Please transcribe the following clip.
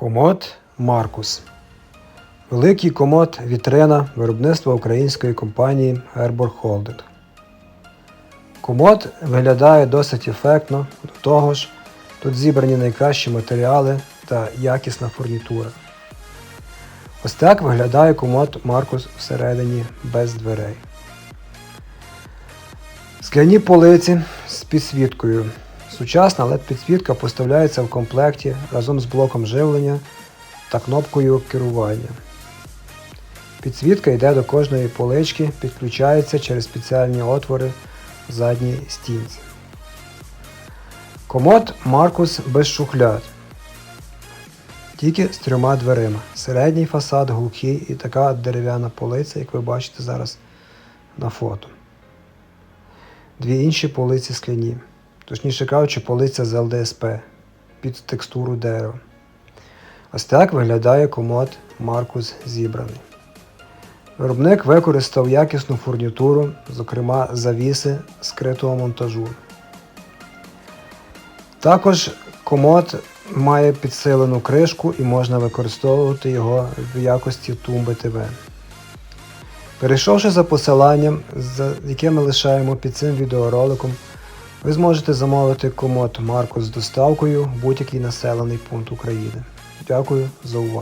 Комод Маркус. Великий комод вітрина виробництва української компанії Herbor Holding. Комод виглядає досить ефектно, до того ж, тут зібрані найкращі матеріали та якісна фурнітура. Ось так виглядає комод Маркус всередині без дверей. Скляні полиці з підсвіткою. Сучасна LED-підсвітка поставляється в комплекті разом з блоком живлення та кнопкою керування. Підсвітка йде до кожної полички, підключається через спеціальні отвори в задній стінці. Комод Маркус без шухляд. Тільки з трьома дверима. Середній фасад глухий і така дерев'яна полиця, як ви бачите зараз на фото. Дві інші полиці скляні. Точніше кажучи, полиця з ЛДСП під текстуру дерева. Ось так виглядає комод Маркус зібраний. Виробник використав якісну фурнітуру, зокрема завіси скритого монтажу. Також комод має підсилену кришку і можна використовувати його в якості тумби ТВ. Перейшовши за посиланням, яке ми лишаємо під цим відеороликом, ви зможете замовити комод Маркус з доставкою в будь-який населений пункт України. Дякую за увагу.